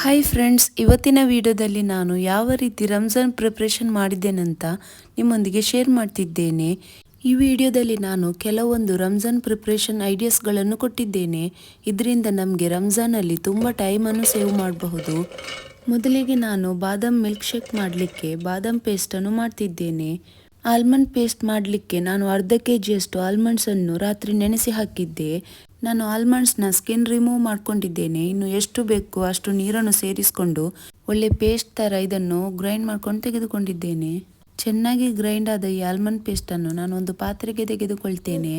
Hi friends ಇವತ್ತಿನ ವಿಡಿಯೋದಲ್ಲಿ ನಾನು ಯಾವ ರೀತಿ ರಂಜಾನ್ ಪ್ರಿಪ್ರೇಷನ್ ಮಾಡಿದ್ದೇನಂತ ನಿಮ್ಮೊಂದಿಗೆ ಶೇರ್ ಮಾಡ್ತಿದ್ದೇನೆ. ಈ ವಿಡಿಯೋದಲ್ಲಿ ನಾನು ಕೆಲವೊಂದು ರಂಜಾನ್ ಪ್ರಿಪ್ರೇಷನ್ ಐಡಿಯಾಸ್ಗಳನ್ನು ಕೊಟ್ಟಿದ್ದೇನೆ. ಇದರಿಂದ ನಮಗೆ ರಂಜಾನಲ್ಲಿ ತುಂಬ ಟೈಮನ್ನು ಸೇವ್ ಮಾಡಬಹುದು. ಮೊದಲಿಗೆ ನಾನು ಬಾದಾಮ್ ಮಿಲ್ಕ್ ಶೇಕ್ ಮಾಡಲಿಕ್ಕೆ ಬಾದಾಮ್ ಪೇಸ್ಟನ್ನು ಮಾಡ್ತಿದ್ದೇನೆ. ಆಲ್ಮಂಡ್ ಪೇಸ್ಟ್ ಮಾಡಲಿಕ್ಕೆ ನಾನು ಅರ್ಧ ಕೆ ಜಿಯಷ್ಟು ಆಲ್ಮಂಡ್ಸನ್ನು ರಾತ್ರಿ ನೆನೆಸಿ ಹಾಕಿದ್ದೆ. ನಾನು ಆಲ್ಮಂಡ್ಸ್ನ ಸ್ಕಿನ್ ರಿಮೂವ್ ಮಾಡ್ಕೊಂಡಿದ್ದೇನೆ. ಇನ್ನು ಎಷ್ಟು ಬೇಕು ಅಷ್ಟು ನೀರನ್ನು ಸೇರಿಸಿಕೊಂಡು ಒಳ್ಳೆ ಪೇಸ್ಟ್ ಥರ ಇದನ್ನು ಗ್ರೈಂಡ್ ಮಾಡ್ಕೊಂಡು ತೆಗೆದುಕೊಂಡಿದ್ದೇನೆ. ಚೆನ್ನಾಗಿ ಗ್ರೈಂಡ್ ಆದ ಈ ಆಲ್ಮಂಡ್ ಪೇಸ್ಟನ್ನು ನಾನು ಒಂದು ಪಾತ್ರೆಗೆ ತೆಗೆದುಕೊಳ್ತೇನೆ.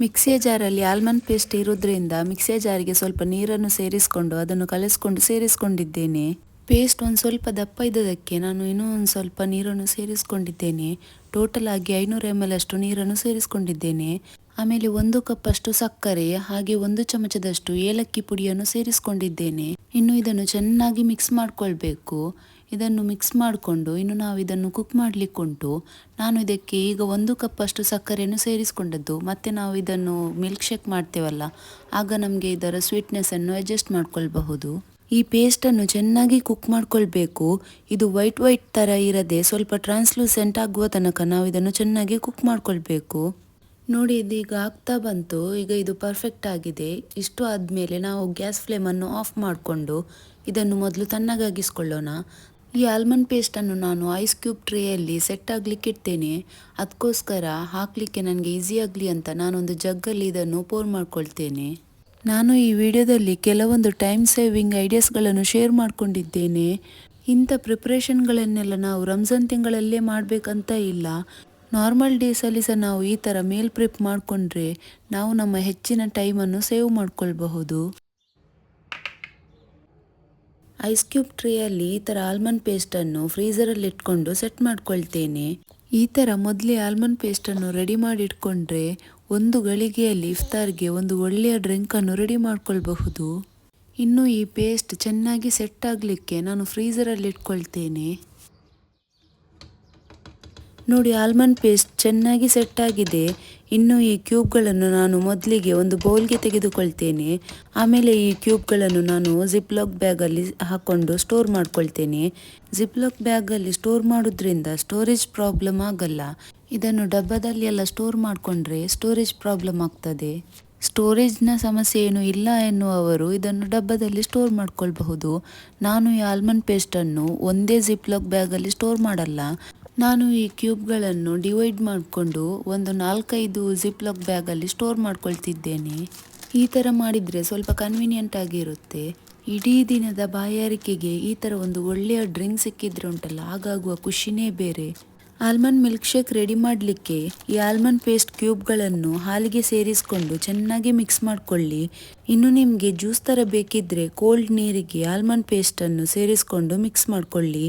ಮಿಕ್ಸಿಯ ಜಾರಲ್ಲಿ ಆಲ್ಮಂಡ್ ಪೇಸ್ಟ್ ಇರೋದ್ರಿಂದ ಮಿಕ್ಸಿಯ ಜಾರಿಗೆ ಸ್ವಲ್ಪ ನೀರನ್ನು ಸೇರಿಸಿಕೊಂಡು ಅದನ್ನು ಕಲಿಸ್ಕೊಂಡು ಸೇರಿಸಿಕೊಂಡಿದ್ದೇನೆ. ಪೇಸ್ಟ್ ಒಂದು ಸ್ವಲ್ಪ ದಪ್ಪ ಇದ್ದದಕ್ಕೆ ನಾನು ಇನ್ನೂ ಒಂದು ಸ್ವಲ್ಪ ನೀರನ್ನು ಸೇರಿಸಿಕೊಂಡಿದ್ದೇನೆ. ಟೋಟಲ್ ಆಗಿ ಐನೂರು ಎಂ ಎಲ್ ಅಷ್ಟು ನೀರನ್ನು ಸೇರಿಸ್ಕೊಂಡಿದ್ದೇನೆ. ಆಮೇಲೆ ಒಂದು ಕಪ್ ಅಷ್ಟು ಸಕ್ಕರೆ, ಹಾಗೆ ಒಂದು ಚಮಚದಷ್ಟು ಏಲಕ್ಕಿ ಪುಡಿಯನ್ನು ಸೇರಿಸಿಕೊಂಡಿದ್ದೇನೆ. ಇನ್ನು ಇದನ್ನು ಚೆನ್ನಾಗಿ ಮಿಕ್ಸ್ ಮಾಡಿಕೊಳ್ಬೇಕು. ಇದನ್ನು ಮಿಕ್ಸ್ ಮಾಡಿಕೊಂಡು ಇನ್ನು ನಾವು ಇದನ್ನು ಕುಕ್ ಮಾಡಲಿಕ್ಕುಂಟು. ನಾನು ಇದಕ್ಕೆ ಈಗ ಒಂದು ಕಪ್ ಅಷ್ಟು ಸಕ್ಕರೆಯನ್ನು ಸೇರಿಸಿಕೊಂಡದ್ದು. ಮತ್ತೆ ನಾವು ಇದನ್ನು ಮಿಲ್ಕ್ ಶೇಕ್ ಮಾಡ್ತೇವಲ್ಲ, ಆಗ ನಮಗೆ ಇದರ ಸ್ವೀಟ್ನೆಸ್ಸನ್ನು ಅಡ್ಜಸ್ಟ್ ಮಾಡ್ಕೊಳ್ಬಹುದು. ಈ ಪೇಸ್ಟನ್ನು ಚೆನ್ನಾಗಿ ಕುಕ್ ಮಾಡ್ಕೊಳ್ಬೇಕು. ಇದು ವೈಟ್ ವೈಟ್ ಥರ ಇರದೆ ಸ್ವಲ್ಪ ಟ್ರಾನ್ಸ್ಲೂಸೆಂಟ್ ಆಗುವ ತನಕ ನಾವು ಇದನ್ನು ಚೆನ್ನಾಗಿ ಕುಕ್ ಮಾಡ್ಕೊಳ್ಬೇಕು. ನೋಡಿ, ಇದೀಗ ಆಗ್ತಾ ಬಂತು. ಈಗ ಇದು ಪರ್ಫೆಕ್ಟ್ ಆಗಿದೆ. ಇಷ್ಟು ಆದಮೇಲೆ ನಾವು ಗ್ಯಾಸ್ ಫ್ಲೇಮನ್ನು ಆಫ್ ಮಾಡಿಕೊಂಡು ಇದನ್ನು ಮೊದಲು ತಣ್ಣಗಾಗಿಸ್ಕೊಳ್ಳೋಣ. ಈ ಆಲ್ಮಂಡ್ ಪೇಸ್ಟನ್ನು ನಾನು ಐಸ್ ಕ್ಯೂಬ್ ಟ್ರೇಯಲ್ಲಿ ಸೆಟ್ ಆಗಲಿಕ್ಕೆ ಇಡ್ತೇನೆ. ಅದಕ್ಕೋಸ್ಕರ ಹಾಕಲಿಕ್ಕೆ ನನಗೆ ಈಸಿ ಆಗಲಿ ಅಂತ ನಾನೊಂದು ಜಗ್ಗಲ್ಲಿ ಇದನ್ನು ಪೋರ್ ಮಾಡ್ಕೊಳ್ತೇನೆ. ನಾನು ಈ ವಿಡಿಯೋದಲ್ಲಿ ಕೆಲವೊಂದು ಟೈಮ್ ಸೇವಿಂಗ್ ಐಡಿಯಾಸ್ಗಳನ್ನು ಶೇರ್ ಮಾಡಿಕೊಂಡಿದ್ದೇನೆ. ಇಂಥ ಪ್ರಿಪ್ರೇಷನ್ಗಳನ್ನೆಲ್ಲ ನಾವು ರಂಜಾನ್ ತಿಂಗಳಲ್ಲೇ ಮಾಡಬೇಕಂತ ಇಲ್ಲ. ನಾರ್ಮಲ್ ಡೇಸಲ್ಲಿ ಸಹ ನಾವು ಈ ಥರ ಮೇಲ್ ಪ್ರಿಪ್ ಮಾಡಿಕೊಂಡ್ರೆ ನಾವು ನಮ್ಮ ಹೆಚ್ಚಿನ ಟೈಮನ್ನು ಸೇವ್ ಮಾಡ್ಕೊಳ್ಬಹುದು. ಐಸ್ ಕ್ಯೂಬ್ ಟ್ರೇಯಲ್ಲಿ ಈ ಥರ ಆಲ್ಮಂಡ್ ಪೇಸ್ಟನ್ನು ಫ್ರೀಸರಲ್ಲಿ ಇಟ್ಕೊಂಡು ಸೆಟ್ ಮಾಡ್ಕೊಳ್ತೇನೆ. ಈ ಥರ ಮೊದಲೇ ಆಲ್ಮಂಡ್ ಪೇಸ್ಟನ್ನು ರೆಡಿ ಮಾಡಿ ಇಟ್ಕೊಂಡ್ರೆ ಒಂದು ಗಳಿಗೆಯಲ್ಲಿ ಇಫ್ತಾರ್ಗೆ ಒಂದು ಒಳ್ಳೆಯ ಡ್ರಿಂಕನ್ನು ರೆಡಿ ಮಾಡ್ಕೊಳ್ಬಹುದು. ಇನ್ನು ಈ ಪೇಸ್ಟ್ ಚೆನ್ನಾಗಿ ಸೆಟ್ ಆಗಲಿಕ್ಕೆ ನಾನು ಫ್ರೀಸರಲ್ಲಿ ಇಟ್ಕೊಳ್ತೇನೆ. ನೋಡಿ, ಆಲ್ಮಂಡ್ ಪೇಸ್ಟ್ ಚೆನ್ನಾಗಿ ಸೆಟ್ ಆಗಿದೆ. ಇನ್ನು ಈ ಕ್ಯೂಬ್ಗಳನ್ನು ನಾನು ಮೊದಲಿಗೆ ಒಂದು ಬೌಲ್ಗೆ ತೆಗೆದುಕೊಳ್ತೇನೆ. ಆಮೇಲೆ ಈ ಕ್ಯೂಬ್ಗಳನ್ನು ನಾನು ಜಿಪ್ಲಾಕ್ ಬ್ಯಾಗಲ್ಲಿ ಹಾಕ್ಕೊಂಡು ಸ್ಟೋರ್ ಮಾಡ್ಕೊಳ್ತೇನೆ. ಜಿಪ್ಲಾಕ್ ಬ್ಯಾಗಲ್ಲಿ ಸ್ಟೋರ್ ಮಾಡೋದ್ರಿಂದ ಸ್ಟೋರೇಜ್ ಪ್ರಾಬ್ಲಮ್ ಆಗಲ್ಲ. ಇದನ್ನು ಡಬ್ಬದಲ್ಲಿ ಎಲ್ಲ ಸ್ಟೋರ್ ಮಾಡಿಕೊಂಡ್ರೆ ಸ್ಟೋರೇಜ್ ಪ್ರಾಬ್ಲಮ್ ಆಗ್ತದೆ. ಸ್ಟೋರೇಜ್ನ ಸಮಸ್ಯೆ ಏನು ಇಲ್ಲ ಎನ್ನುವವರು ಇದನ್ನು ಡಬ್ಬದಲ್ಲಿ ಸ್ಟೋರ್ ಮಾಡ್ಕೊಳ್ಬಹುದು. ನಾನು ಈ ಆಲ್ಮಂಡ್ ಪೇಸ್ಟನ್ನು ಒಂದೇ ಜಿಪ್ಲಾಕ್ ಬ್ಯಾಗಲ್ಲಿ ಸ್ಟೋರ್ ಮಾಡಲ್ಲ. ನಾನು ಈ ಕ್ಯೂಬ್ಗಳನ್ನು ಡಿವೈಡ್ ಮಾಡಿಕೊಂಡು ಒಂದು ನಾಲ್ಕೈದು ಜಿಪ್ಲಾಕ್ ಬ್ಯಾಗಲ್ಲಿ ಸ್ಟೋರ್ ಮಾಡ್ಕೊಳ್ತಿದ್ದೇನೆ. ಈ ಥರ ಮಾಡಿದರೆ ಸ್ವಲ್ಪ ಕನ್ವೀನಿಯೆಂಟ್ ಆಗಿರುತ್ತೆ. ಇಡೀ ದಿನದ ಬಾಯಾರಿಕೆಗೆ ಈ ಥರ ಒಂದು ಒಳ್ಳೆಯ ಡ್ರಿಂಕ್ ಸಿಕ್ಕಿದ್ರೆ ಉಂಟಲ್ಲ, ಹಾಗಾಗುವ ಖುಷಿನೇ ಬೇರೆ. ಆಲ್ಮಂಡ್ ಮಿಲ್ಕ್ ಶೇಕ್ ರೆಡಿ ಮಾಡಲಿಕ್ಕೆ ಈ ಆಲ್ಮಂಡ್ ಪೇಸ್ಟ್ ಕ್ಯೂಬ್ಗಳನ್ನು ಹಾಲಿಗೆ ಸೇರಿಸಿಕೊಂಡು ಚೆನ್ನಾಗಿ ಮಿಕ್ಸ್ ಮಾಡಿಕೊಳ್ಳಿ. ಇನ್ನು ನಿಮಗೆ ಜ್ಯೂಸ್ ಥರ ಬೇಕಿದ್ದರೆ ಕೋಲ್ಡ್ ನೀರಿಗೆ ಆಲ್ಮಂಡ್ ಪೇಸ್ಟನ್ನು ಸೇರಿಸಿಕೊಂಡು ಮಿಕ್ಸ್ ಮಾಡಿಕೊಳ್ಳಿ.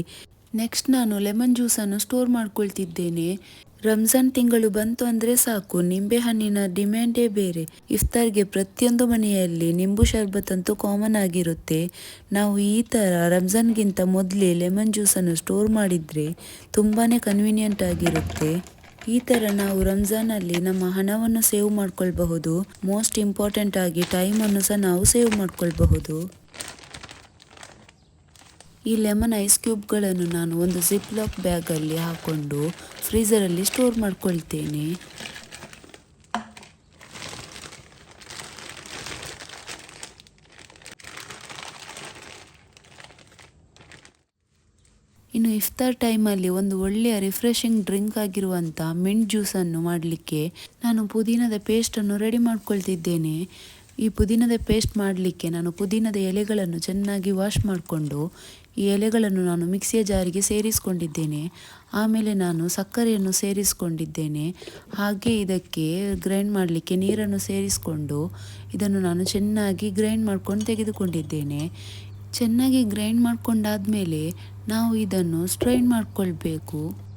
ನೆಕ್ಸ್ಟ್ ನಾನು ಲೆಮನ್ ಜ್ಯೂಸನ್ನು ಸ್ಟೋರ್ ಮಾಡ್ಕೊಳ್ತಿದ್ದೇನೆ. ರಂಜಾನ್ ತಿಂಗಳು ಬಂತು ಅಂದರೆ ಸಾಕು. ನಿಂಬೆಹಣ್ಣಿನ ಡಿಮ್ಯಾಂಡೇ ಬೇರೆ. ಇಫ್ತಾರ್ಗೆ ಪ್ರತಿಯೊಂದು ಮನೆಯಲ್ಲಿ ನಿಂಬು ಶರ್ಬತ್ ಅಂತೂ ಕಾಮನ್ ಆಗಿರುತ್ತೆ. ನಾವು ಈ ಥರ ರಂಜಾನ್ಗಿಂತ ಮೊದಲೇ ಲೆಮನ್ ಜ್ಯೂಸನ್ನು ಸ್ಟೋರ್ ಮಾಡಿದರೆ ತುಂಬಾ ಕನ್ವೀನಿಯಂಟ್ ಆಗಿರುತ್ತೆ. ಈ ಥರ ನಾವು ರಂಜಾನಲ್ಲಿ ನಮ್ಮ ಹಣವನ್ನು ಸೇವ್ ಮಾಡ್ಕೊಳ್ಬಹುದು. ಮೋಸ್ಟ್ ಇಂಪಾರ್ಟೆಂಟ್ ಆಗಿ ಟೈಮನ್ನು ಸಹ ನಾವು ಸೇವ್ ಮಾಡ್ಕೊಳ್ಬಹುದು. ಈ ಲೆಮನ್ ಐಸ್ ಕ್ಯೂಬ್ಗಳನ್ನು ನಾನು ಒಂದು ಜಿಪ್ಲಾಕ್ ಬ್ಯಾಗಲ್ಲಿ ಹಾಕ್ಕೊಂಡು ಫ್ರೀಸರಲ್ಲಿ ಸ್ಟೋರ್ ಮಾಡ್ಕೊಳ್ತೇನೆ. ಇನ್ನು ಇಫ್ತಾರ್ ಟೈಮಲ್ಲಿ ಒಂದು ಒಳ್ಳೆಯ ರಿಫ್ರೆಶಿಂಗ್ ಡ್ರಿಂಕ್ ಆಗಿರುವಂಥ ಮಿಂಟ್ ಜ್ಯೂಸನ್ನು ಮಾಡಲಿಕ್ಕೆ ನಾನು ಪುದೀನದ ಪೇಸ್ಟನ್ನು ರೆಡಿ ಮಾಡ್ಕೊಳ್ತಿದ್ದೇನೆ. ಈ ಪುದೀನದ ಪೇಸ್ಟ್ ಮಾಡಲಿಕ್ಕೆ ನಾನು ಪುದೀನದ ಎಲೆಗಳನ್ನು ಚೆನ್ನಾಗಿ ವಾಶ್ ಮಾಡಿಕೊಂಡು ಈ ಎಲೆಗಳನ್ನು ನಾನು ಮಿಕ್ಸಿಯ ಜಾರಿಗೆ ಸೇರಿಸಿಕೊಂಡಿದ್ದೇನೆ. ಆಮೇಲೆ ನಾನು ಸಕ್ಕರೆಯನ್ನು ಸೇರಿಸಿಕೊಂಡಿದ್ದೇನೆ. ಹಾಗೆ ಇದಕ್ಕೆ ಗ್ರೈಂಡ್ ಮಾಡಲಿಕ್ಕೆ ನೀರನ್ನು ಸೇರಿಸಿಕೊಂಡು ಇದನ್ನು ನಾನು ಚೆನ್ನಾಗಿ ಗ್ರೈಂಡ್ ಮಾಡ್ಕೊಂಡು ತೆಗೆದುಕೊಂಡಿದ್ದೇನೆ. ಚೆನ್ನಾಗಿ ಗ್ರೈಂಡ್ ಮಾಡ್ಕೊಂಡಾದ್ಮೇಲೆ ನಾವು ಇದನ್ನು ಸ್ಟ್ರೈನ್ ಮಾಡಿಕೊಳ್ಬೇಕು.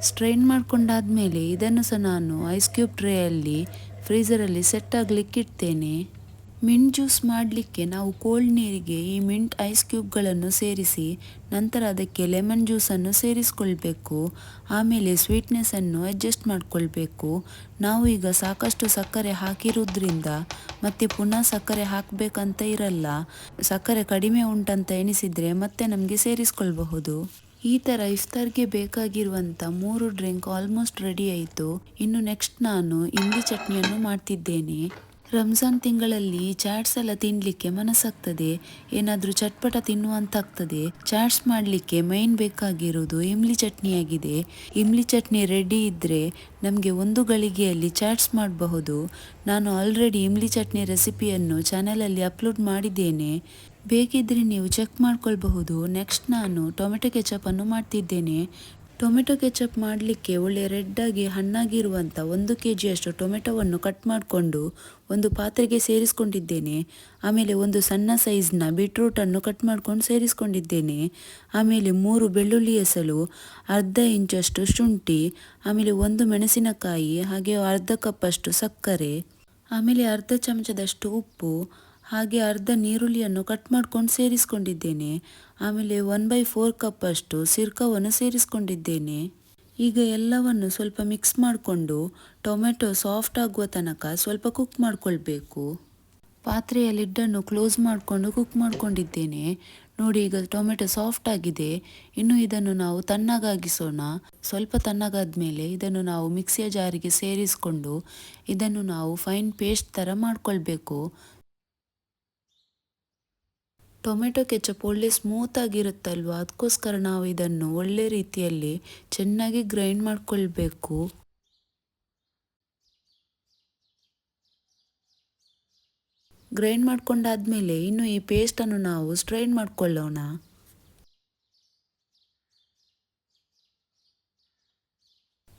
ಸ್ಟ್ರೈನ್ ಮಾಡ್ಕೊಂಡಾದ್ಮೇಲೆ ಇದನ್ನು ಸಹ ನಾನು ಐಸ್ ಕ್ಯೂಬ್ ಟ್ರೇಯಲ್ಲಿ ಫ್ರೀಸರಲ್ಲಿ ಸೆಟ್ ಆಗಲಿಕ್ಕೆ ಇಡ್ತೇನೆ. ಮಿಂಟ್ ಜ್ಯೂಸ್ ಮಾಡಲಿಕ್ಕೆ ನಾವು ಕೋಲ್ಡ್ ನೀರಿಗೆ ಈ ಮಿಂಟ್ ಐಸ್ ಕ್ಯೂಬ್ಗಳನ್ನು ಸೇರಿಸಿ, ನಂತರ ಅದಕ್ಕೆ ಲೆಮನ್ ಜ್ಯೂಸನ್ನು ಸೇರಿಸ್ಕೊಳ್ಬೇಕು. ಆಮೇಲೆ ಸ್ವೀಟ್ನೆಸ್ಸನ್ನು ಅಡ್ಜಸ್ಟ್ ಮಾಡಿಕೊಳ್ಬೇಕು. ನಾವು ಈಗ ಸಾಕಷ್ಟು ಸಕ್ಕರೆ ಹಾಕಿರೋದ್ರಿಂದ ಮತ್ತೆ ಪುನಃ ಸಕ್ಕರೆ ಹಾಕಬೇಕಂತ ಇರಲ್ಲ. ಸಕ್ಕರೆ ಕಡಿಮೆ ಉಂಟಂತ ಎಣಿಸಿದರೆ ಮತ್ತೆ ನಮಗೆ ಸೇರಿಸ್ಕೊಳ್ಬಹುದು. ಈ ಥರ ಇಫ್ತಾರ್ಗೆ ಬೇಕಾಗಿರುವಂಥ ಮೂರು ಡ್ರಿಂಕ್ ಆಲ್ಮೋಸ್ಟ್ ರೆಡಿ ಆಯಿತು. ಇನ್ನು ನೆಕ್ಸ್ಟ್ ನಾನು ಇಂಡಿ ಚಟ್ನಿಯನ್ನು ಮಾಡ್ತಿದ್ದೇನೆ. ರಂಜಾನ್ ತಿಂಗಳಲ್ಲಿ ಚಾಟ್ಸ್ ಎಲ್ಲ ತಿನ್ನಲಿಕ್ಕೆ ಮನಸ್ಸಾಗ್ತದೆ. ಏನಾದರೂ ಚಟ್ಪಟ ತಿನ್ನುವಂತಾಗ್ತದೆ ಚಾಟ್ಸ್ ಮಾಡಲಿಕ್ಕೆ ಮೈನ್ ಬೇಕಾಗಿರೋದು ಇಮ್ಲಿ ಚಟ್ನಿ ಆಗಿದೆ ಇಮ್ಲಿ ಚಟ್ನಿ ರೆಡಿ ಇದ್ದರೆ ನಮಗೆ ಒಂದು ಗಳಿಗೆಯಲ್ಲಿ ಚಾಟ್ಸ್ ಮಾಡಬಹುದು. ನಾನು ಆಲ್ರೆಡಿ ಇಮ್ಲಿ ಚಟ್ನಿ ರೆಸಿಪಿಯನ್ನು ಚಾನಲಲ್ಲಿ ಅಪ್ಲೋಡ್ ಮಾಡಿದ್ದೇನೆ. ಬೇಕಿದ್ರೆ ನೀವು ಚೆಕ್ ಮಾಡ್ಕೊಳ್ಬಹುದು. ನೆಕ್ಸ್ಟ್ ನಾನು ಟೊಮೆಟೊ ಕೆಚಪನ್ನು ಮಾಡ್ತಿದ್ದೇನೆ. ಟೊಮೆಟೊ ಕೆಚಪ್ ಮಾಡಲಿಕ್ಕೆ ಒಳ್ಳೆ ರೆಡ್ಡಾಗಿ ಹಣ್ಣಾಗಿರುವಂಥ ಒಂದು ಕೆ ಜಿಯಷ್ಟು ಟೊಮೆಟೊವನ್ನು ಕಟ್ ಮಾಡಿಕೊಂಡು ಒಂದು ಪಾತ್ರೆಗೆ ಸೇರಿಸ್ಕೊಂಡಿದ್ದೇನೆ. ಆಮೇಲೆ ಒಂದು ಸಣ್ಣ ಸೈಜ್ನ ಬೀಟ್ರೂಟನ್ನು ಕಟ್ ಮಾಡ್ಕೊಂಡು ಸೇರಿಸ್ಕೊಂಡಿದ್ದೇನೆ. ಆಮೇಲೆ ಮೂರು ಬೆಳ್ಳುಳ್ಳಿ ಎಸಲು ಅರ್ಧ ಇಂಚಷ್ಟು ಶುಂಠಿ, ಆಮೇಲೆ ಒಂದು ಮೆಣಸಿನಕಾಯಿ, ಹಾಗೆ ಅರ್ಧ ಕಪ್ಪಷ್ಟು ಸಕ್ಕರೆ, ಆಮೇಲೆ ಅರ್ಧ ಚಮಚದಷ್ಟು ಉಪ್ಪು ಹಾಗೆ ಅರ್ಧ ನೀರುಳ್ಳಿಯನ್ನು ಕಟ್ ಮಾಡ್ಕೊಂಡು ಸೇರಿಸ್ಕೊಂಡಿದ್ದೇನೆ. ಆಮೇಲೆ ಒನ್ ಬೈ ಫೋರ್ ಕಪ್ ಅಷ್ಟು ಸಿರ್ಕವನ್ನು ಸೇರಿಸ್ಕೊಂಡಿದ್ದೇನೆ. ಈಗ ಎಲ್ಲವನ್ನು ಸ್ವಲ್ಪ ಮಿಕ್ಸ್ ಮಾಡಿಕೊಂಡು ಟೊಮೆಟೊ ಸಾಫ್ಟ್ ಆಗುವ ತನಕ ಸ್ವಲ್ಪ ಕುಕ್ ಮಾಡಿಕೊಳ್ಬೇಕು. ಪಾತ್ರೆಯ ಲಿಡ್ಡನ್ನು ಕ್ಲೋಸ್ ಮಾಡಿಕೊಂಡು ಕುಕ್ ಮಾಡಿಕೊಂಡಿದ್ದೇನೆ. ನೋಡಿ ಈಗ ಟೊಮೆಟೊ ಸಾಫ್ಟ್ ಆಗಿದೆ. ಇನ್ನು ಇದನ್ನು ನಾವು ತಣ್ಣಗಾಗಿಸೋಣ. ಸ್ವಲ್ಪ ತಣ್ಣಗಾದ ಮೇಲೆ ಇದನ್ನು ನಾವು ಮಿಕ್ಸಿಯ ಜಾರಿಗೆ ಸೇರಿಸಿಕೊಂಡು ಇದನ್ನು ನಾವು ಫೈನ್ ಪೇಸ್ಟ್ ಥರ ಮಾಡ್ಕೊಳ್ಬೇಕು. ಟೊಮೆಟೊ ಕೆಚಪ್ ಒಳ್ಳೆ ಸ್ಮೂತ್ ಆಗಿರುತ್ತಲ್ವ? ಅದಕ್ಕೋಸ್ಕರ ನಾವು ಇದನ್ನು ಒಳ್ಳೆ ರೀತಿಯಲ್ಲಿ ಚೆನ್ನಾಗಿ ಗ್ರೈಂಡ್ ಮಾಡ್ಕೊಳ್ಬೇಕು. ಗ್ರೈಂಡ್ ಮಾಡ್ಕೊಂಡಾದ್ಮೇಲೆ ಇನ್ನು ಈ ಪೇಸ್ಟನ್ನು ನಾವು ಸ್ಟ್ರೈನ್ ಮಾಡ್ಕೊಳ್ಳೋಣ.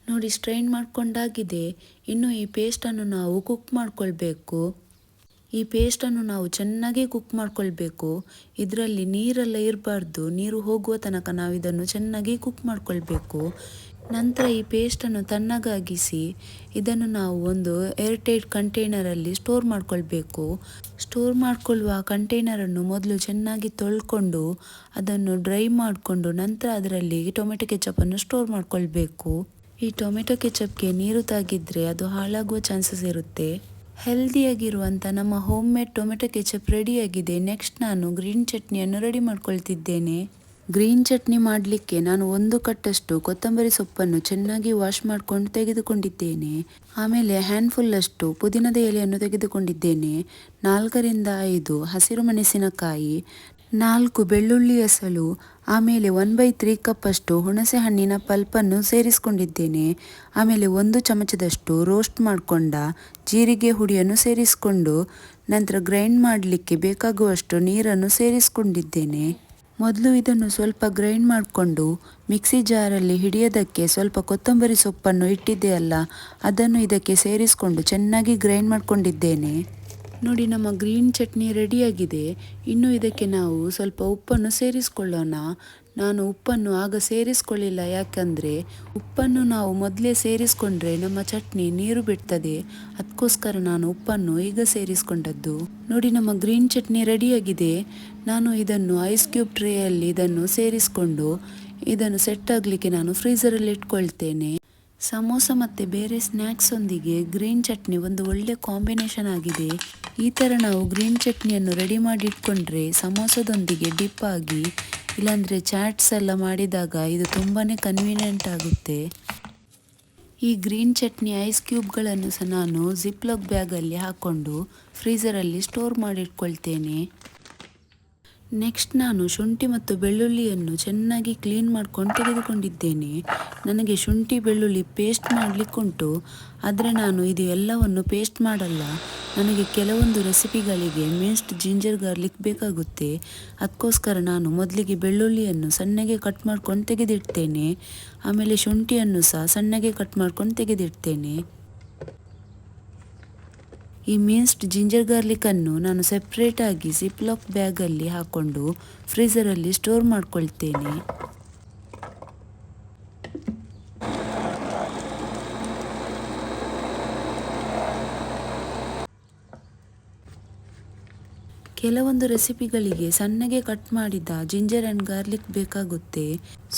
ನೋಡಿ, ಸ್ಟ್ರೈನ್ ಮಾಡ್ಕೊಂಡಾಗಿದೆ. ಇನ್ನು ಈ ಪೇಸ್ಟನ್ನು ನಾವು ಕುಕ್ ಮಾಡ್ಕೊಳ್ಬೇಕು. ಈ ಪೇಸ್ಟನ್ನು ನಾವು ಚೆನ್ನಾಗಿ ಕುಕ್ ಮಾಡ್ಕೊಳ್ಬೇಕು. ಇದರಲ್ಲಿ ನೀರೆಲ್ಲ ಇರಬಾರ್ದು. ನೀರು ಹೋಗುವ ತನಕ ನಾವು ಇದನ್ನು ಚೆನ್ನಾಗಿ ಕುಕ್ ಮಾಡ್ಕೊಳ್ಬೇಕು. ನಂತರ ಈ ಪೇಸ್ಟನ್ನು ತಣ್ಣಗಾಗಿಸಿ ಇದನ್ನು ನಾವು ಒಂದು ಏರ್ಟೈಟ್ ಕಂಟೈನರಲ್ಲಿ ಸ್ಟೋರ್ ಮಾಡ್ಕೊಳ್ಬೇಕು. ಸ್ಟೋರ್ ಮಾಡ್ಕೊಳ್ಳುವ ಕಂಟೈನರನ್ನು ಮೊದಲು ಚೆನ್ನಾಗಿ ತೊಳ್ಕೊಂಡು ಅದನ್ನು ಡ್ರೈ ಮಾಡಿಕೊಂಡು ನಂತರ ಅದರಲ್ಲಿ ಟೊಮೆಟೊ ಕೆಚಪನ್ನು ಸ್ಟೋರ್ ಮಾಡ್ಕೊಳ್ಬೇಕು. ಈ ಟೊಮೆಟೊ ಕೆಚಪ್ಗೆ ನೀರು ತಾಗಿದ್ರೆ ಅದು ಹಾಳಾಗುವ ಚಾನ್ಸಸ್ ಇರುತ್ತೆ. ಹೆಲ್ದಿಯಾಗಿರುವಂಥ ನಮ್ಮ ಹೋಮ್ ಮೇಡ್ ಟೊಮೆಟೊ ಕೆಚಪ್ ರೆಡಿಯಾಗಿದೆ ನೆಕ್ಸ್ಟ್ ನಾನು ಗ್ರೀನ್ ಚಟ್ನಿಯನ್ನು ರೆಡಿ ಮಾಡ್ಕೊಳ್ತಿದ್ದೇನೆ. ಗ್ರೀನ್ ಚಟ್ನಿ ಮಾಡಲಿಕ್ಕೆ ನಾನು ಒಂದು ಕಟ್ಟಷ್ಟು ಕೊತ್ತಂಬರಿ ಸೊಪ್ಪನ್ನು ಚೆನ್ನಾಗಿ ವಾಶ್ ಮಾಡಿಕೊಂಡು ತೆಗೆದುಕೊಂಡಿದ್ದೇನೆ. ಆಮೇಲೆ ಹ್ಯಾಂಡ್ಫುಲ್ಲಷ್ಟು ಪುದೀನದ ಎಲೆಯನ್ನು ತೆಗೆದುಕೊಂಡಿದ್ದೇನೆ. ನಾಲ್ಕರಿಂದ ಐದು ಹಸಿರು ಮೆಣಸಿನಕಾಯಿ, ನಾಲ್ಕು ಬೆಳ್ಳುಳ್ಳಿ ಎಸಳು ಆಮೇಲೆ ಒನ್ ಬೈ ತ್ರೀ ಕಪ್ಪಷ್ಟು ಹುಣಸೆ ಹಣ್ಣಿನ ಪಲ್ಪನ್ನು ಸೇರಿಸ್ಕೊಂಡಿದ್ದೇನೆ. ಆಮೇಲೆ ಒಂದು ಚಮಚದಷ್ಟು ರೋಸ್ಟ್ ಮಾಡಿಕೊಂಡ ಜೀರಿಗೆ ಹುಡಿಯನ್ನು ಸೇರಿಸಿಕೊಂಡು ನಂತರ ಗ್ರೈಂಡ್ ಮಾಡಲಿಕ್ಕೆ ಬೇಕಾಗುವಷ್ಟು ನೀರನ್ನು ಸೇರಿಸ್ಕೊಂಡಿದ್ದೇನೆ. ಮೊದಲು ಇದನ್ನು ಸ್ವಲ್ಪ ಗ್ರೈಂಡ್ ಮಾಡಿಕೊಂಡು ಮಿಕ್ಸಿ ಜಾರಲ್ಲಿ ಹಿಡಿಯೋದಕ್ಕೆ ಸ್ವಲ್ಪ ಕೊತ್ತಂಬರಿ ಸೊಪ್ಪನ್ನು ಇಟ್ಟಿದ್ದೆ ಅಲ್ಲ, ಅದನ್ನು ಇದಕ್ಕೆ ಸೇರಿಸಿಕೊಂಡು ಚೆನ್ನಾಗಿ ಗ್ರೈಂಡ್ ಮಾಡ್ಕೊಂಡಿದ್ದೇನೆ. ನೋಡಿ ನಮ್ಮ ಗ್ರೀನ್ ಚಟ್ನಿ ರೆಡಿಯಾಗಿದೆ. ಇನ್ನು ಇದಕ್ಕೆ ನಾವು ಸ್ವಲ್ಪ ಉಪ್ಪನ್ನು ಸೇರಿಸ್ಕೊಳ್ಳೋಣ. ನಾನು ಉಪ್ಪನ್ನು ಆಗ ಸೇರಿಸ್ಕೊಳ್ಳಿಲ್ಲ. ಯಾಕಂದರೆ ಉಪ್ಪನ್ನು ನಾವು ಮೊದಲೇ ಸೇರಿಸ್ಕೊಂಡ್ರೆ ನಮ್ಮ ಚಟ್ನಿ ನೀರು ಬಿಡ್ತದೆ. ಅದಕ್ಕೋಸ್ಕರ ನಾನು ಉಪ್ಪನ್ನು ಈಗ ಸೇರಿಸ್ಕೊಂಡದ್ದು. ನೋಡಿ ನಮ್ಮ ಗ್ರೀನ್ ಚಟ್ನಿ ರೆಡಿಯಾಗಿದೆ. ನಾನು ಇದನ್ನು ಐಸ್ ಕ್ಯೂಬ್ ಟ್ರೇಯಲ್ಲಿ ಇದನ್ನು ಸೇರಿಸ್ಕೊಂಡು ಇದನ್ನು ಸೆಟ್ ಆಗಲಿಕ್ಕೆ ನಾನು ಫ್ರೀಸರಲ್ಲಿ ಇಟ್ಕೊಳ್ತೇನೆ. ಸಮೋಸ ಮತ್ತು ಬೇರೆ ಸ್ನ್ಯಾಕ್ಸೊಂದಿಗೆ ಗ್ರೀನ್ ಚಟ್ನಿ ಒಂದು ಒಳ್ಳೆ ಕಾಂಬಿನೇಷನ್ ಆಗಿದೆ. ಈ ಥರ ನಾವು ಗ್ರೀನ್ ಚಟ್ನಿಯನ್ನು ರೆಡಿ ಮಾಡಿ ಇಟ್ಕೊಂಡ್ರೆ ಸಮೋಸದೊಂದಿಗೆ ಡಿಪ್ ಆಗಿ, ಇಲ್ಲಾಂದರೆ ಚಾಟ್ಸ್ ಎಲ್ಲ ಮಾಡಿದಾಗ ಇದು ತುಂಬಾ ಕನ್ವೀನಿಯೆಂಟ್ ಆಗುತ್ತೆ. ಈ ಗ್ರೀನ್ ಚಟ್ನಿ ಐಸ್ ಕ್ಯೂಬ್ಗಳನ್ನು ಸಹ ನಾನು ಜಿಪ್ಲಾಕ್ ಬ್ಯಾಗಲ್ಲಿ ಹಾಕ್ಕೊಂಡು ಫ್ರೀಸರಲ್ಲಿ ಸ್ಟೋರ್ ಮಾಡಿಟ್ಕೊಳ್ತೇನೆ ನೆಕ್ಸ್ಟ್ ನಾನು ಶುಂಠಿ ಮತ್ತು ಬೆಳ್ಳುಳ್ಳಿಯನ್ನು ಚೆನ್ನಾಗಿ ಕ್ಲೀನ್ ಮಾಡ್ಕೊಂಡು ತೆಗೆದುಕೊಂಡಿದ್ದೇನೆ. ನನಗೆ ಶುಂಠಿ, ಬೆಳ್ಳುಳ್ಳಿ ಪೇಸ್ಟ್ ಮಾಡಲಿಕ್ಕುಂಟು ಆದರೆ ನಾನು ಇದು ಎಲ್ಲವನ್ನು ಪೇಸ್ಟ್ ಮಾಡಲ್ಲ. ನನಗೆ ಕೆಲವೊಂದು ರೆಸಿಪಿಗಳಿಗೆ ಮಿನ್ಸ್ಡ್ ಜಿಂಜರ್ ಗಾರ್ಲಿಕ್ ಬೇಕಾಗುತ್ತೆ. ಅದಕ್ಕೋಸ್ಕರ ನಾನು ಮೊದಲಿಗೆ ಬೆಳ್ಳುಳ್ಳಿಯನ್ನು ಸಣ್ಣಗೆ ಕಟ್ ಮಾಡ್ಕೊಂಡು ತೆಗೆದಿಡ್ತೇನೆ. ಆಮೇಲೆ ಶುಂಠಿಯನ್ನು ಸಹ ಸಣ್ಣಗೆ ಕಟ್ ಮಾಡ್ಕೊಂಡು ತೆಗೆದಿಡ್ತೇನೆ. ಈ ಮಿನ್ಸ್ಡ್ ಜಿಂಜರ್ ಗಾರ್ಲಿಕನ್ನು ನಾನು ಸೆಪ್ರೇಟಾಗಿ ಅಲ್ಲಿ ಬ್ಯಾಗಲ್ಲಿ ಹಾಕ್ಕೊಂಡು ಫ್ರೀಜರಲ್ಲಿ ಸ್ಟೋರ್ ಮಾಡ್ಕೊಳ್ತೇನೆ. ಕೆಲವೊಂದು ರೆಸಿಪಿಗಳಿಗೆ ಸಣ್ಣಗೆ ಕಟ್ ಮಾಡಿದ ಜಿಂಜರ್ ಆ್ಯಂಡ್ ಗಾರ್ಲಿಕ್ ಬೇಕಾಗುತ್ತೆ.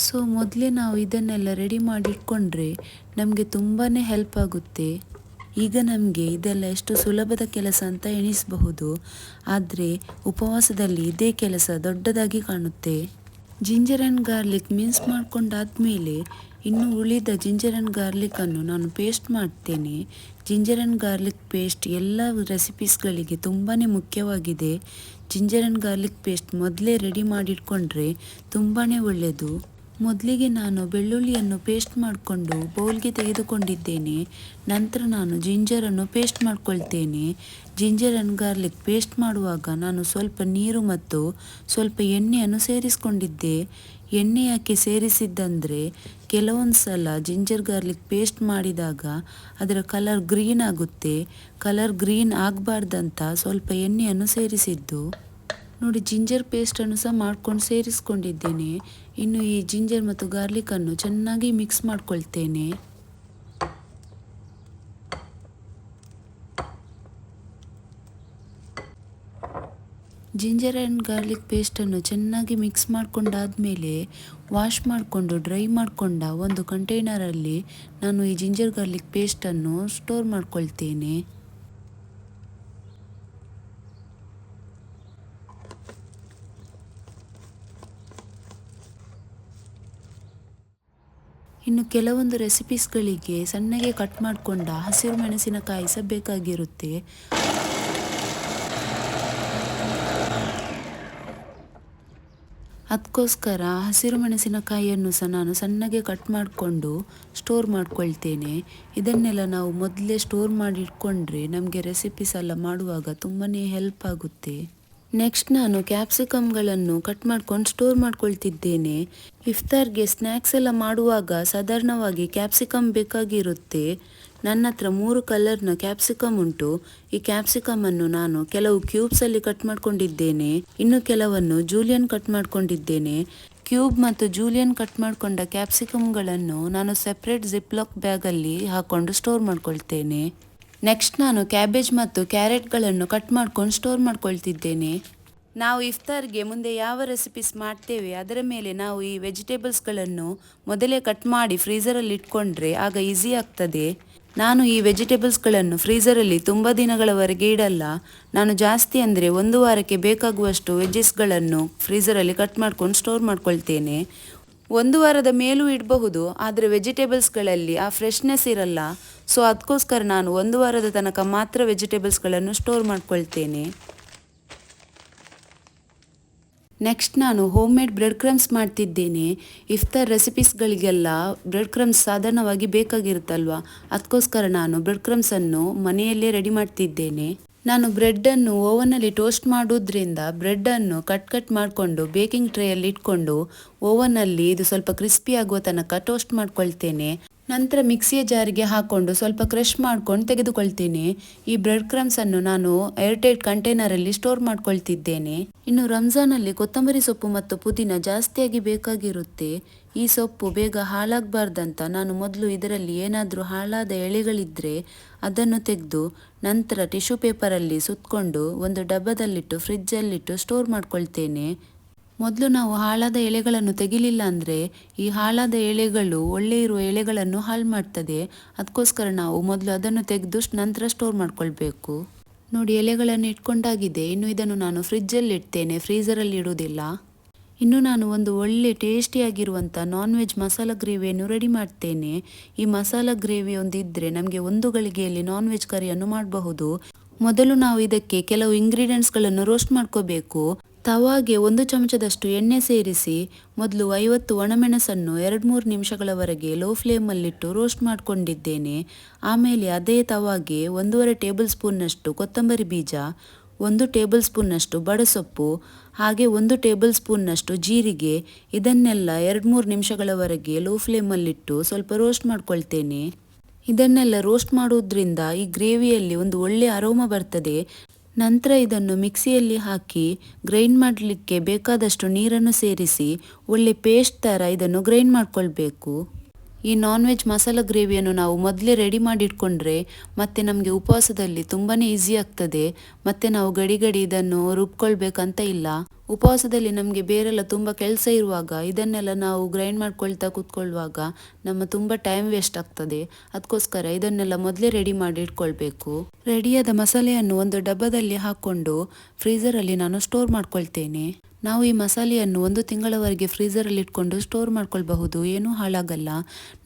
ಸೊ ಮೊದಲೇ ನಾವು ಇದನ್ನೆಲ್ಲ ರೆಡಿ ಮಾಡಿ ಇಟ್ಕೊಂಡ್ರೆ ನಮಗೆ ತುಂಬಾ ಹೆಲ್ಪ್ ಆಗುತ್ತೆ. ಈಗ ನಮಗೆ ಇದೆಲ್ಲ ಎಷ್ಟು ಸುಲಭದ ಕೆಲಸ ಅಂತ ಎಣಿಸಬಹುದು. ಆದರೆ ಉಪವಾಸದಲ್ಲಿ ಇದೇ ಕೆಲಸ ದೊಡ್ಡದಾಗಿ ಕಾಣುತ್ತೆ. ಜಿಂಜರ್ ಆ್ಯಂಡ್ ಗಾರ್ಲಿಕ್ ಮಿನ್ಸ್ ಮಾಡ್ಕೊಂಡಾದ್ಮೇಲೆ ಇನ್ನು ಉಳಿದ ಜಿಂಜರ್ ಆ್ಯಂಡ್ ಗಾರ್ಲಿಕ್ಕನ್ನು ನಾನು ಪೇಸ್ಟ್ ಮಾಡ್ತೇನೆ. ಜಿಂಜರ್ ಆ್ಯಂಡ್ ಗಾರ್ಲಿಕ್ ಪೇಸ್ಟ್ ಎಲ್ಲ ರೆಸಿಪೀಸ್ಗಳಿಗೆ ತುಂಬಾ ಮುಖ್ಯವಾಗಿದೆ. ಜಿಂಜರ್ ಆ್ಯಂಡ್ ಗಾರ್ಲಿಕ್ ಪೇಸ್ಟ್ ಮೊದಲೇ ರೆಡಿ ಮಾಡಿಟ್ಕೊಂಡ್ರೆ ತುಂಬಾ ಒಳ್ಳೆಯದು ಮೊದಲಿಗೆ ನಾನು ಬೆಳ್ಳುಳ್ಳಿಯನ್ನು ಪೇಸ್ಟ್ ಮಾಡಿಕೊಂಡು ಬೌಲ್ಗೆ ತೆಗೆದುಕೊಂಡಿದ್ದೇನೆ. ನಂತರ ನಾನು ಜಿಂಜರನ್ನು ಪೇಸ್ಟ್ ಮಾಡಿಕೊಳ್ತೇನೆ. ಜಿಂಜರ್ ಆ್ಯಂಡ್ ಗಾರ್ಲಿಕ್ ಪೇಸ್ಟ್ ಮಾಡುವಾಗ ನಾನು ಸ್ವಲ್ಪ ನೀರು ಮತ್ತು ಸ್ವಲ್ಪ ಎಣ್ಣೆಯನ್ನು ಸೇರಿಸಿಕೊಂಡಿದ್ದೆ. ಎಣ್ಣೆ ಯಾಕೆ ಸೇರಿಸಿದ್ದಂದರೆ, ಕೆಲವೊಂದು ಸಲ ಜಿಂಜರ್ ಗಾರ್ಲಿಕ್ ಪೇಸ್ಟ್ ಮಾಡಿದಾಗ ಅದರ ಕಲರ್ ಗ್ರೀನ್ ಆಗುತ್ತೆ. ಕಲರ್ ಗ್ರೀನ್ ಆಗಬಾರ್ದಂತ ಸ್ವಲ್ಪ ಎಣ್ಣೆಯನ್ನು ಸೇರಿಸಿದ್ದು. ನೋಡಿ ಜಿಂಜರ್ ಪೇಸ್ಟನ್ನು ಸಹ ಮಾಡ್ಕೊಂಡು ಸೇರಿಸ್ಕೊಂಡಿದ್ದೇನೆ. ಇನ್ನು ಈ ಜಿಂಜರ್ ಮತ್ತು ಗಾರ್ಲಿಕನ್ನು ಚೆನ್ನಾಗಿ ಮಿಕ್ಸ್ ಮಾಡ್ಕೊಳ್ತೇನೆ. ಜಿಂಜರ್ ಆ್ಯಂಡ್ ಗಾರ್ಲಿಕ್ ಪೇಸ್ಟನ್ನು ಚೆನ್ನಾಗಿ ಮಿಕ್ಸ್ ಮಾಡ್ಕೊಂಡಾದ್ಮೇಲೆ ವಾಶ್ ಮಾಡಿಕೊಂಡು ಡ್ರೈ ಮಾಡಿಕೊಂಡ ಒಂದು ಕಂಟೈನರಲ್ಲಿ ನಾನು ಈ ಜಿಂಜರ್ ಗಾರ್ಲಿಕ್ ಪೇಸ್ಟನ್ನು ಸ್ಟೋರ್ ಮಾಡ್ಕೊಳ್ತೇನೆ. ಇನ್ನು ಕೆಲವೊಂದು ರೆಸಿಪೀಸ್ಗಳಿಗೆ ಸಣ್ಣಗೆ ಕಟ್ ಮಾಡಿಕೊಂಡ ಹಸಿರು ಮೆಣಸಿನಕಾಯಿ ಸಹ ಬೇಕಾಗಿರುತ್ತೆ ಅದಕ್ಕೋಸ್ಕರ ಹಸಿರು ಮೆಣಸಿನಕಾಯಿಯನ್ನು ಸಹ ನಾನು ಸಣ್ಣಗೆ ಕಟ್ ಮಾಡಿಕೊಂಡು ಸ್ಟೋರ್ ಮಾಡ್ಕೊಳ್ತೇನೆ. ಇದನ್ನೆಲ್ಲ ನಾವು ಮೊದಲೇ ಸ್ಟೋರ್ ಮಾಡಿ ಇಟ್ಕೊಂಡ್ರೆ ನಮಗೆ ರೆಸಿಪೀಸ್ ಎಲ್ಲ ಮಾಡುವಾಗ ತುಂಬಾ ಹೆಲ್ಪ್ ಆಗುತ್ತೆ. ನೆಕ್ಸ್ಟ್ ನಾನು ಕ್ಯಾಪ್ಸಿಕಮ್ಗಳನ್ನು ಕಟ್ ಮಾಡ್ಕೊಂಡು ಸ್ಟೋರ್ ಮಾಡ್ಕೊಳ್ತಿದ್ದೇನೆ. ಇಫ್ತಾರ್ಗೆ ಸ್ನ್ಯಾಕ್ಸ್ ಎಲ್ಲ ಮಾಡುವಾಗ ಸಾಧಾರಣವಾಗಿ ಕ್ಯಾಪ್ಸಿಕಮ್ ಬೇಕಾಗಿರುತ್ತೆ. ನನ್ನ ಹತ್ರ ಮೂರು ಕಲರ್ನ ಕ್ಯಾಪ್ಸಿಕಮ್ ಉಂಟು. ಈ ಕ್ಯಾಪ್ಸಿಕಮ್ ಅನ್ನು ನಾನು ಕೆಲವು ಕ್ಯೂಬ್ಸ್ ಅಲ್ಲಿ ಕಟ್ ಮಾಡ್ಕೊಂಡಿದ್ದೇನೆ. ಇನ್ನು ಕೆಲವನ್ನು ಜೂಲಿಯನ್ ಕಟ್ ಮಾಡ್ಕೊಂಡಿದ್ದೇನೆ. ಕ್ಯೂಬ್ ಮತ್ತು ಜೂಲಿಯನ್ ಕಟ್ ಮಾಡ್ಕೊಂಡ ಕ್ಯಾಪ್ಸಿಕಮ್ಗಳನ್ನು ನಾನು ಸೆಪ್ರೇಟ್ ಜಿಪ್ಲಾಕ್ ಬ್ಯಾಗಲ್ಲಿ ಹಾಕ್ಕೊಂಡು ಸ್ಟೋರ್ ಮಾಡ್ಕೊಳ್ತೇನೆ. ನೆಕ್ಸ್ಟ್ ನಾನು ಕ್ಯಾಬೇಜ್ ಮತ್ತು ಕ್ಯಾರೆಟ್ಗಳನ್ನು ಕಟ್ ಮಾಡ್ಕೊಂಡು ಸ್ಟೋರ್ ಮಾಡ್ಕೊಳ್ತಿದ್ದೇನೆ. ನಾವು ಇಫ್ತಾರ್ಗೆ ಮುಂದೆ ಯಾವ ರೆಸಿಪೀಸ್ ಮಾಡ್ತೇವೆ? ಅದರ ಮೇಲೆ ನಾವು ಈ ವೆಜಿಟೇಬಲ್ಸ್ಗಳನ್ನು ಮೊದಲೇ ಕಟ್ ಮಾಡಿ ಫ್ರೀಸರಲ್ಲಿ ಇಟ್ಕೊಂಡ್ರೆ ಆಗ ಈಸಿ ಆಗ್ತದೆ. ನಾನು ಈ ವೆಜಿಟೇಬಲ್ಸ್ಗಳನ್ನು ಫ್ರೀಸರಲ್ಲಿ ತುಂಬ ದಿನಗಳವರೆಗೆ ಇಡಲ್ಲ. ನಾನು ಜಾಸ್ತಿ ಅಂದರೆ ಒಂದು ವಾರಕ್ಕೆ ಬೇಕಾಗುವಷ್ಟು ವೆಜ್ಜಸ್ಗಳನ್ನು ಫ್ರೀಸರಲ್ಲಿ ಕಟ್ ಮಾಡ್ಕೊಂಡು ಸ್ಟೋರ್ ಮಾಡ್ಕೊಳ್ತೇನೆ. ಒಂದು ವಾರದ ಮೇಲೂ ಇಡಬಹುದು, ಆದರೆ ವೆಜಿಟೇಬಲ್ಸ್ಗಳಲ್ಲಿ ಆ ಫ್ರೆಶ್ನೆಸ್ ಇರಲ್ಲ. ಸೊ ಅದಕ್ಕೋಸ್ಕರ ನಾನು ಒಂದು ವಾರದ ತನಕ ಮಾತ್ರ ವೆಜಿಟೇಬಲ್ಸ್ಗಳನ್ನು ಸ್ಟೋರ್ ಮಾಡ್ಕೊಳ್ತೇನೆ. ನೆಕ್ಸ್ಟ್ ನಾನು ಹೋಮ್ ಮೇಡ್ ಬ್ರೆಡ್ ಕ್ರಮ್ಸ್ ಮಾಡ್ತಿದ್ದೇನೆ. ಇಫ್ತಾರ್ ರೆಸಿಪೀಸ್ಗಳಿಗೆಲ್ಲ ಬ್ರೆಡ್ ಕ್ರಮ್ಸ್ ಸಾಧಾರಣವಾಗಿ ಬೇಕಾಗಿರುತ್ತಲ್ವ? ಅದಕ್ಕೋಸ್ಕರ ನಾನು ಬ್ರೆಡ್ ಕ್ರಮ್ಸನ್ನು ಮನೆಯಲ್ಲೇ ರೆಡಿ ಮಾಡ್ತಿದ್ದೇನೆ. ನಾನು ಬ್ರೆಡ್ಡನ್ನು ಓವನಲ್ಲಿ ಟೋಸ್ಟ್ ಮಾಡೋದ್ರಿಂದ ಬ್ರೆಡ್ಡನ್ನು ಕಟ್ ಕಟ್ ಮಾಡಿಕೊಂಡು ಬೇಕಿಂಗ್ ಟ್ರೇಯಲ್ಲಿ ಇಟ್ಕೊಂಡು ಓವನಲ್ಲಿ ಇದು ಸ್ವಲ್ಪ ಕ್ರಿಸ್ಪಿ ಆಗುವ ತನಕ ಟೋಸ್ಟ್ ಮಾಡ್ಕೊಳ್ತೇನೆ. ನಂತರ ಮಿಕ್ಸಿಯ ಜಾರಿಗೆ ಹಾಕೊಂಡು ಸ್ವಲ್ಪ ಕ್ರಷ್ ಮಾಡ್ಕೊಂಡು ತೆಗೆದುಕೊಳ್ತೇನೆ. ಈ ಬ್ರೆಡ್ ಕ್ರಮ್ಸ್ ಅನ್ನು ನಾನು ಏರ್ಟೈಟ್ ಕಂಟೈನರಲ್ಲಿ ಸ್ಟೋರ್ ಮಾಡ್ಕೊಳ್ತಿದ್ದೇನೆ. ಇನ್ನು ರಂಜಾನಲ್ಲಿ ಕೊತ್ತಂಬರಿ ಸೊಪ್ಪು ಮತ್ತು ಪುದೀನ ಜಾಸ್ತಿಯಾಗಿ ಬೇಕಾಗಿರುತ್ತೆ. ಈ ಸೊಪ್ಪು ಬೇಗ ಹಾಳಾಗಬಾರ್ದಂತ ನಾನು ಮೊದಲು ಇದರಲ್ಲಿ ಏನಾದರೂ ಹಾಳಾದ ಎಳೆಗಳಿದ್ರೆ ಅದನ್ನು ತೆಗೆದು ನಂತರ ಟಿಶ್ಯೂ ಪೇಪರಲ್ಲಿ ಸುತ್ತಕೊಂಡು ಒಂದು ಡಬ್ಬದಲ್ಲಿಟ್ಟು ಫ್ರಿಜ್ಜಲ್ಲಿಟ್ಟು ಸ್ಟೋರ್ ಮಾಡ್ಕೊಳ್ತೇನೆ. ಮೊದಲು ನಾವು ಹಾಳಾದ ಎಲೆಗಳನ್ನು ತೆಗಿಲಿಲ್ಲ ಅಂದರೆ ಈ ಹಾಳಾದ ಎಲೆಗಳು ಒಳ್ಳೆ ಇರುವ ಎಲೆಗಳನ್ನು ಹಾಳು ಮಾಡ್ತದೆ. ಅದಕ್ಕೋಸ್ಕರ ನಾವು ಮೊದಲು ಅದನ್ನು ತೆಗೆದು ನಂತರ ಸ್ಟೋರ್ ಮಾಡ್ಕೊಳ್ಬೇಕು. ನೋಡಿ ಎಲೆಗಳನ್ನು ಇಟ್ಕೊಂಡಾಗಿದೆ ಇನ್ನು ಇದನ್ನು ನಾನು ಫ್ರಿಜ್ಜಲ್ಲಿ ಇಡ್ತೇನೆ ಫ್ರೀಸರಲ್ಲಿ ಇಡುವುದಿಲ್ಲ ಇನ್ನು ನಾನು ಒಂದು ಒಳ್ಳೆ ಟೇಸ್ಟಿಯಾಗಿರುವಂಥ ನಾನ್ ವೆಜ್ ಮಸಾಲ ಗ್ರೇವಿಯನ್ನು ರೆಡಿ ಮಾಡ್ತೇನೆ. ಈ ಮಸಾಲ ಗ್ರೇವಿ ಒಂದಿದ್ದರೆ ನಮಗೆ ಒಂದು ಗಳಿಗೆಯಲ್ಲಿ ನಾನ್ ವೆಜ್ ಕರಿಯನ್ನು ಮಾಡಬಹುದು. ಮೊದಲು ನಾವು ಇದಕ್ಕೆ ಕೆಲವು ಇಂಗ್ರೀಡಿಯೆಂಟ್ಸ್ಗಳನ್ನು ರೋಸ್ಟ್ ಮಾಡ್ಕೋಬೇಕು. ತವಾಗೆ ಒಂದು ಚಮಚದಷ್ಟು ಎಣ್ಣೆ ಸೇರಿಸಿ, ಮೊದಲು ಐವತ್ತು ಒಣಮೆಣಸನ್ನು ಎರಡು ಮೂರು ನಿಮಿಷಗಳವರೆಗೆ ಲೋ ಫ್ಲೇಮಲ್ಲಿಟ್ಟು ರೋಸ್ಟ್ ಮಾಡಿಕೊಂಡಿದ್ದೇನೆ. ಆಮೇಲೆ ಅದೇ ತವಾಗೆ ಒಂದೂವರೆ ಟೇಬಲ್ ಸ್ಪೂನ್ನಷ್ಟು ಕೊತ್ತಂಬರಿ ಬೀಜ ಒಂದು ಟೇಬಲ್ ಸ್ಪೂನ್ನಷ್ಟು ಬಡಸೊಪ್ಪು ಹಾಗೆ ಒಂದು ಟೇಬಲ್ ಸ್ಪೂನ್ನಷ್ಟು ಜೀರಿಗೆ, ಇದನ್ನೆಲ್ಲ ಎರಡು ಮೂರು ನಿಮಿಷಗಳವರೆಗೆ ಲೋ ಫ್ಲೇಮಲ್ಲಿಟ್ಟು ಸ್ವಲ್ಪ ರೋಸ್ಟ್ ಮಾಡ್ಕೊಳ್ತೇನೆ. ಇದನ್ನೆಲ್ಲ ರೋಸ್ಟ್ ಮಾಡೋದ್ರಿಂದ ಈ ಗ್ರೇವಿಯಲ್ಲಿ ಒಂದು ಒಳ್ಳೆಯ ಅರೋಮ ಬರ್ತದೆ. ನಂತರ ಇದನ್ನು ಮಿಕ್ಸಿಯಲ್ಲಿ ಹಾಕಿ ಗ್ರೈಂಡ್ ಮಾಡಲಿಕ್ಕೆ ಬೇಕಾದಷ್ಟು ನೀರನ್ನು ಸೇರಿಸಿ ಒಳ್ಳೆ ಪೇಸ್ಟ್ ಥರ ಇದನ್ನು ಗ್ರೈಂಡ್ ಮಾಡ್ಕೊಳ್ಬೇಕು. ಈ ನಾನ್ ವೆಜ್ ಮಸಾಲ ಗ್ರೇವಿಯನ್ನು ನಾವು ಮೊದಲೇ ರೆಡಿ ಮಾಡಿ ಇಟ್ಕೊಂಡ್ರೆ ಮತ್ತೆ ನಮಗೆ ಉಪವಾಸದಲ್ಲಿ ತುಂಬಾ ಈಸಿ ಆಗ್ತದೆ. ಮತ್ತೆ ನಾವು ಗಡಿ ಗಡಿ ಇದನ್ನು ರುಬ್ಕೊಳ್ಬೇಕಂತ ಇಲ್ಲ. ಉಪವಾಸದಲ್ಲಿ ನಮಗೆ ಬೇರೆಲ್ಲ ತುಂಬ ಕೆಲಸ ಇರುವಾಗ ಇದನ್ನೆಲ್ಲ ನಾವು ಗ್ರೈಂಡ್ ಮಾಡ್ಕೊಳ್ತಾ ಕೂತ್ಕೊಳ್ಳುವಾಗ ನಮ್ಮ ತುಂಬ ಟೈಮ್ ವೇಸ್ಟ್ ಆಗ್ತದೆ. ಅದಕ್ಕೋಸ್ಕರ ಇದನ್ನೆಲ್ಲ ಮೊದಲೇ ರೆಡಿ ಮಾಡಿ ಇಟ್ಕೊಳ್ಬೇಕು ರೆಡಿಯಾದ ಮಸಾಲೆಯನ್ನು ಒಂದು ಡಬ್ಬದಲ್ಲಿ ಹಾಕ್ಕೊಂಡು ಫ್ರೀಸರಲ್ಲಿ ನಾನು ಸ್ಟೋರ್ ಮಾಡ್ಕೊಳ್ತೇನೆ. ನಾವು ಈ ಮಸಾಲೆಯನ್ನು ಒಂದು ತಿಂಗಳವರೆಗೆ ಫ್ರೀಸರಲ್ಲಿ ಇಟ್ಕೊಂಡು ಸ್ಟೋರ್ ಮಾಡ್ಕೊಳ್ಬಹುದು, ಏನೂ ಹಾಳಾಗಲ್ಲ.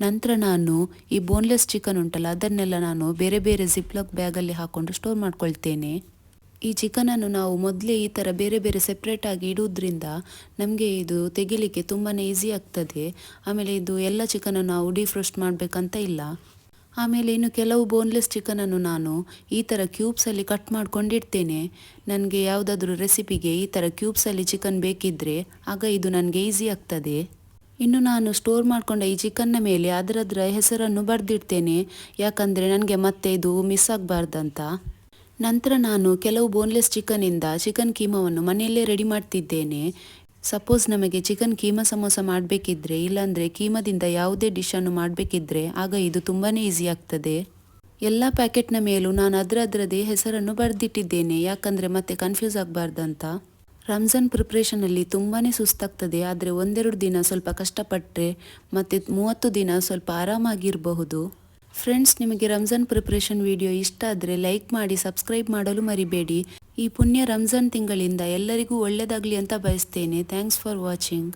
ನಂತರ ನಾನು ಈ ಬೋನ್ಲೆಸ್ ಚಿಕನ್ ಉಂಟಲ್ಲ, ಅದನ್ನೆಲ್ಲ ನಾನು ಬೇರೆ ಬೇರೆ ಜಿಪ್ಲಾಕ್ ಬ್ಯಾಗಲ್ಲಿ ಹಾಕ್ಕೊಂಡು ಸ್ಟೋರ್ ಮಾಡ್ಕೊಳ್ತೇನೆ. ಈ ಚಿಕನನ್ನು ನಾವು ಮೊದಲೇ ಈ ಥರ ಬೇರೆ ಬೇರೆ ಸೆಪ್ರೇಟಾಗಿ ಇಡುವುದರಿಂದ ನಮಗೆ ಇದು ತೆಗಿಲಿಕ್ಕೆ ತುಂಬಾ ಈಸಿ ಆಗ್ತದೆ. ಆಮೇಲೆ ಇದು ಎಲ್ಲ ಚಿಕನನ್ನು ನಾವು ಡಿಫ್ರೋಸ್ಟ್ ಮಾಡಬೇಕಂತ ಇಲ್ಲ. ಆಮೇಲೆ ಇನ್ನು ಕೆಲವು ಬೋನ್ಲೆಸ್ ಚಿಕನನ್ನು ನಾನು ಈ ಥರ ಕ್ಯೂಬ್ಸಲ್ಲಿ ಕಟ್ ಮಾಡಿಕೊಂಡಿರ್ತೇನೆ. ನನಗೆ ಯಾವುದಾದ್ರೂ ರೆಸಿಪಿಗೆ ಈ ಥರ ಕ್ಯೂಬ್ಸಲ್ಲಿ ಚಿಕನ್ ಬೇಕಿದ್ದರೆ ಆಗ ಇದು ನನಗೆ ಈಸಿ ಆಗ್ತದೆ. ಇನ್ನು ನಾನು ಸ್ಟೋರ್ ಮಾಡಿಕೊಂಡ ಈ ಚಿಕನ್ನ ಮೇಲೆ ಅದರದ್ರ ಹೆಸರನ್ನು ಬರೆದಿಡ್ತೇನೆ ಯಾಕಂದರೆ ನನಗೆ ಮತ್ತೆ ಇದು ಮಿಸ್ ಆಗಬಾರ್ದಂತ. ನಂತರ ನಾನು ಕೆಲವು ಬೋನ್ಲೆಸ್ ಚಿಕನಿಂದ ಚಿಕನ್ ಕೀಮವನ್ನು ಮನೆಯಲ್ಲೇ ರೆಡಿ ಮಾಡ್ತಿದ್ದೇನೆ. ಸಪೋಸ್ ನಮಗೆ ಚಿಕನ್ ಕೀಮಾ ಸಮೋಸ ಮಾಡಬೇಕಿದ್ರೆ, ಇಲ್ಲಾಂದರೆ ಕೀಮದಿಂದ ಯಾವುದೇ ಡಿಶನ್ನು ಮಾಡಬೇಕಿದ್ರೆ, ಆಗ ಇದು ತುಂಬಾ ಈಸಿ ಆಗ್ತದೆ. ಎಲ್ಲ ಪ್ಯಾಕೆಟ್ನ ಮೇಲೂ ನಾನು ಅದರದ್ರದೇ ಹೆಸರನ್ನು ಬರೆದಿಟ್ಟಿದ್ದೇನೆ. ಯಾಕಂದರೆ ಮತ್ತೆ ಕನ್ಫ್ಯೂಸ್ ಆಗಬಾರ್ದಂತ. ರಂಜಾನ್ ಪ್ರಿಪ್ರೇಷನಲ್ಲಿ ತುಂಬಾ ಸುಸ್ತಾಗ್ತದೆ. ಆದರೆ ಒಂದೆರಡು ದಿನ ಸ್ವಲ್ಪ ಕಷ್ಟಪಟ್ಟರೆ ಮತ್ತು ಮೂವತ್ತು ದಿನ ಸ್ವಲ್ಪ ಆರಾಮಾಗಿರಬಹುದು. ಫ್ರೆಂಡ್ಸ್ ನಿಮಗೆ ರಂಜಾನ್ ಪ್ರಿಪ್ರೇಷನ್ ವಿಡಿಯೋ ಇಷ್ಟ ಆದರೆ ಲೈಕ್ ಮಾಡಿ ಸಬ್ಸ್ಕ್ರೈಬ್ ಮಾಡಲು ಮರಿಬೇಡಿ. ಈ ಪುಣ್ಯ ರಂಜಾನ್ ತಿಂಗಳಿಂದ ಎಲ್ಲರಿಗೂ ಒಳ್ಳೆಯದಾಗಲಿ ಅಂತ ಬಯಸ್ತೇನೆ. Thanks for watching